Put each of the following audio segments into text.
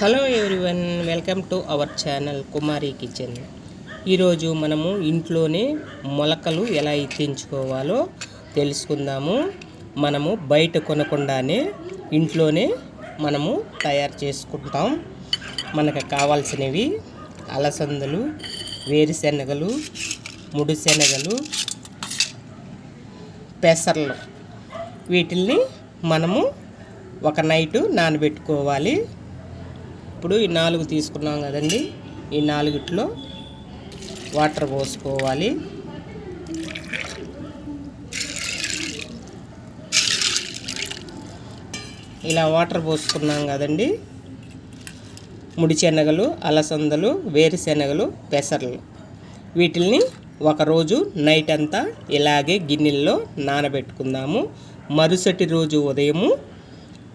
Hello everyone welcome to our channel Kumari kitchen. ఈరోజు మనము ఇంట్లోనే మొలకలు ఎలా ఎత్తించుకోవాలో తెలుసుకుందాము. మనము బయట కొనకుండానే ఇంట్లోనే మనము తయారు చేసుకుంటాం. మనకు కావాల్సినవి అలసందలు వేరుశెనగలు ముడిశెనగలు పెసర్లు. వీటిల్ని మనము ఒక నైటు నానబెట్టుకోవాలి. ఇప్పుడు ఈ నాలుగు తీసుకున్నాం కదండి. ఈ నాలుగిట్లో వాటర్ పోసుకోవాలి. ఇలా వాటర్ పోసుకున్నాం కదండి. ముడిశెనగలు అలసందలు వేరుశెనగలు పెసర్లు. వీటిల్ని ఒకరోజు నైట్ అంతా ఇలాగే గిన్నెల్లో నానబెట్టుకుందాము. మరుసటి రోజు ఉదయము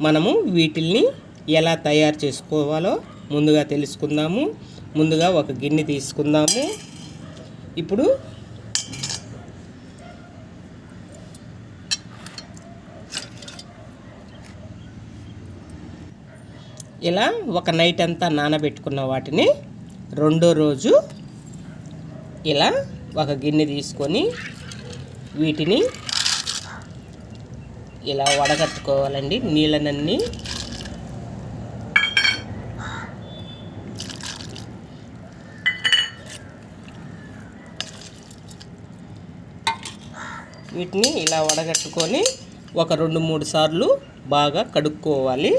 మనము వీటిల్ని ఎలా తయారు చేసుకోవాలో ముందుగా తెలుసుకుందాము. ముందుగా ఒక గిన్నె తీసుకుందాము. ఇప్పుడు ఇలా ఒక నైట్ అంతా నానబెట్టుకున్న వాటిని రెండో రోజు ఇలా ఒక గిన్నె తీసుకొని వీటిని ఇలా వడగట్టుకోవాలండి. నీళ్ళనన్నీ వీటిని ఇలా వడగట్టుకొని ఒక రెండు మూడు సార్లు బాగా కడుక్కోవాలి.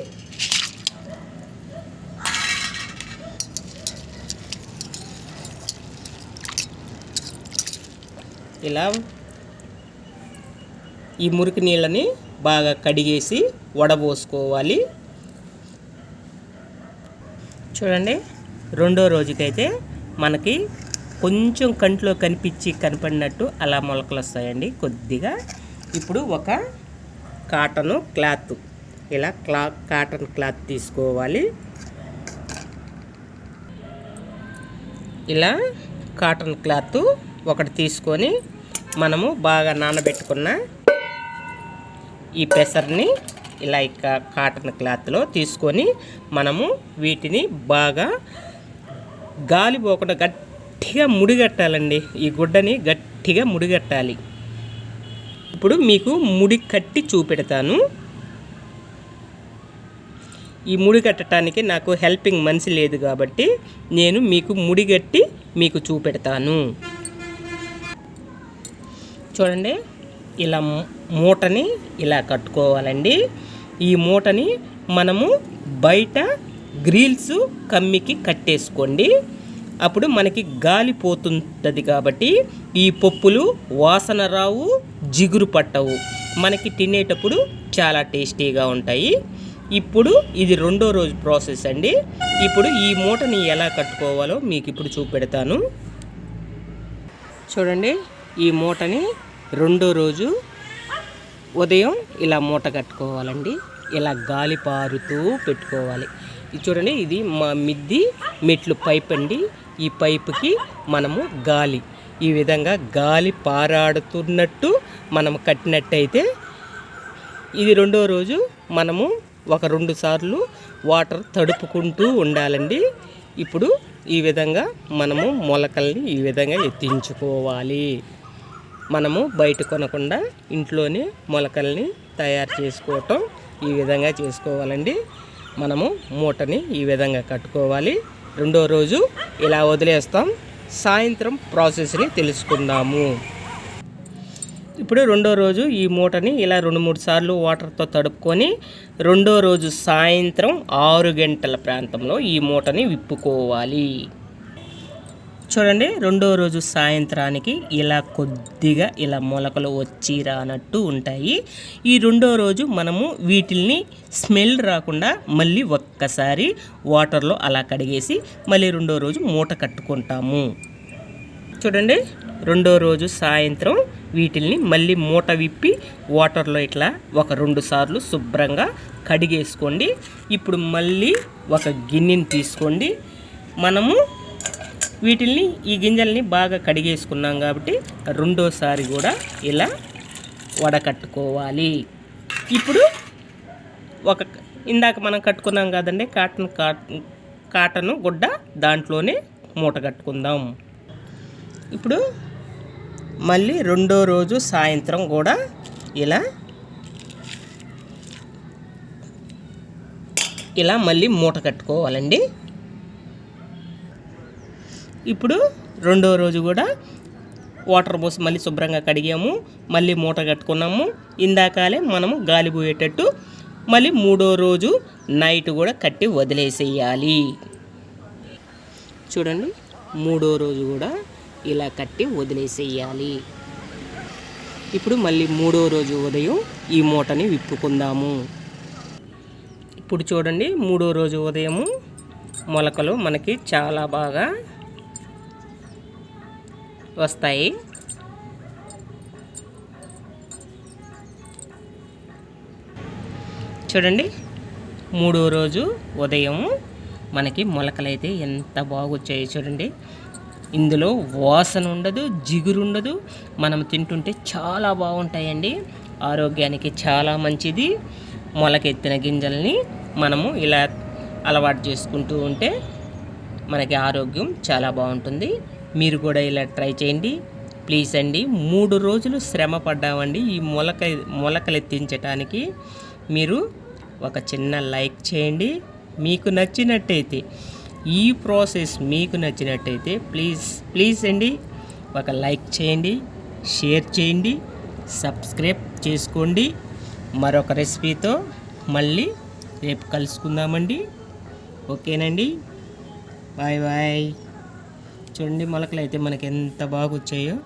ఇలా ఈ మురికి నీళ్ళని బాగా కడిగేసి వడబోసుకోవాలి. చూడండి రెండో రోజుకైతే మనకి కొంచెం కంట్లో కనిపించి కనపడినట్టు అలా మొలకలు వస్తాయండి. కొద్దిగా ఇప్పుడు ఒక కాటను క్లాత్ ఇలా క్లా కాటన్ క్లాత్ తీసుకోవాలి. ఇలా కాటన్ క్లాత్ ఒకటి తీసుకొని మనము బాగా నానబెట్టుకున్న ఈ పెసర్ని ఇలా ఇక కాటన్ క్లాత్లో తీసుకొని మనము వీటిని బాగా గాలి పోకుండా గట్టి గట్టిగా ముడిగట్టాలండి. ఈ గుడ్డని గట్టిగా ముడిగట్టాలి. ఇప్పుడు మీకు ముడి కట్టి చూపెడతాను. ఈ ముడి కట్టడానికి నాకు హెల్పింగ్ మనిషి లేదు కాబట్టి నేను మీకు ముడిగట్టి మీకు చూపెడతాను. చూడండి ఇలా మూటని ఇలా కట్టుకోవాలండి. ఈ మూటని మనము బయట గ్రిల్స్ కమ్మికి కట్టేసుకోండి. అప్పుడు మనకి గాలి పోతుంటుంది కాబట్టి ఈ పప్పులు వాసన రావు జిగురు పట్టవు. మనకి తినేటప్పుడు చాలా టేస్టీగా ఉంటాయి. ఇప్పుడు ఇది రెండో రోజు ప్రాసెస్ అండి. ఇప్పుడు ఈ మూటని ఎలా కట్టుకోవాలో మీకు ఇప్పుడు చూపెడతాను. చూడండి ఈ మూటని రెండో రోజు ఉదయం ఇలా మూట కట్టుకోవాలండి. ఇలా గాలి పారుతూ పెట్టుకోవాలి. ఇది చూడండి ఇది మా మిద్ది మెట్లు పైప్ అండి. ఈ పైపుకి మనము గాలి ఈ విధంగా గాలి పారాడుతున్నట్టు మనం కట్టినట్టయితే ఇది రెండో రోజు మనము ఒక రెండు సార్లు వాటర్ తడుపుకుంటూ ఉండాలండి. ఇప్పుడు ఈ విధంగా మనము మొలకల్ని ఈ విధంగా ఎత్తించుకోవాలి. మనము బయట కొనకుండా ఇంట్లోనే మొలకల్ని తయారు చేసుకోవటం ఈ విధంగా చేసుకోవాలండి. మనము మూటని ఈ విధంగా కట్టుకోవాలి. రెండో రోజు ఇలా వదిలేస్తాం. సాయంత్రం ప్రాసెస్ని తెలుసుకుందాము. ఇప్పుడు రెండో రోజు ఈ మూటని ఇలా రెండు మూడు సార్లు వాటర్తో తడుపుకొని రెండో రోజు సాయంత్రం ఆరు గంటల ప్రాంతంలో ఈ మూటని విప్పుకోవాలి. చూడండి రెండో రోజు సాయంత్రానికి ఇలా కొద్దిగా ఇలా మొలకలు వచ్చి రానట్టు ఉంటాయి. ఈ రెండో రోజు మనము వీటిల్ని స్మెల్ రాకుండా మళ్ళీ ఒక్కసారి వాటర్లో అలా కడిగేసి మళ్ళీ రెండో రోజు మూట కట్టుకుంటాము. చూడండి రెండో రోజు సాయంత్రం వీటిల్ని మళ్ళీ మూట విప్పి వాటర్లో ఇట్లా ఒక రెండు సార్లు శుభ్రంగా కడిగేసుకోండి. ఇప్పుడు మళ్ళీ ఒక గిన్నెని తీసుకోండి. మనము వీటిల్ని ఈ గింజల్ని బాగా కడిగేసుకున్నాం కాబట్టి రెండోసారి కూడా ఇలా వడకట్టుకోవాలి. ఇప్పుడు ఒక ఇందాక మనం కట్టుకున్నాం కదండి కాటన్ కాటన్ గుడ్డ దాంట్లోనే మూట కట్టుకుందాం. ఇప్పుడు మళ్ళీ రెండో రోజు సాయంత్రం కూడా ఇలా ఇలా మళ్ళీ మూట కట్టుకోవాలండి. ఇప్పుడు రెండో రోజు కూడా వాటర్ పోసి మళ్ళీ శుభ్రంగా కడిగాము మళ్ళీ మూట కట్టుకున్నాము. ఇందాకాలే మనము గాలి పోయేటట్టు మళ్ళీ మూడో రోజు నైట్ కూడా కట్టి వదిలేసేయాలి. చూడండి మూడో రోజు కూడా ఇలా కట్టి వదిలేసేయాలి. ఇప్పుడు మళ్ళీ మూడో రోజు ఉదయం ఈ మూటని విప్పుకుందాము. ఇప్పుడు చూడండి మూడో రోజు ఉదయము మొలకలు మనకి చాలా బాగా వస్తాయి. చూడండి మూడో రోజు ఉదయం మనకి మొలకలైతే ఎంత బాగొచ్చాయి చూడండి. ఇందులో వాసన ఉండదు జిగురు ఉండదు. మనం తింటుంటే చాలా బాగుంటాయండి. ఆరోగ్యానికి చాలా మంచిది. మొలకెత్తిన గింజల్ని మనము ఇలా అలవాటు చేసుకుంటూ ఉంటే మనకి ఆరోగ్యం చాలా బాగుంటుంది. మీరు కూడా ఇలా ట్రై చేయండి. ప్లీజ్ అండి మూడు రోజులు శ్రమ పడ్డామండి. ఈ మొలక మొలకలెత్తించడానికి మీరు ఒక చిన్న లైక్ చేయండి. మీకు నచ్చినట్టయితే ఈ ప్రాసెస్ మీకు నచ్చినట్టయితే ప్లీజ్ ప్లీజ్ అండి ఒక లైక్ చేయండి షేర్ చేయండి సబ్స్క్రైబ్ చేసుకోండి. మరొక రెసిపీతో మళ్ళీ రేపు కలుసుకుందామండి. ఓకేనండి. Bye bye. చూడండి మొలకలు అయితే మనకి ఎంత బాగా వచ్చాయో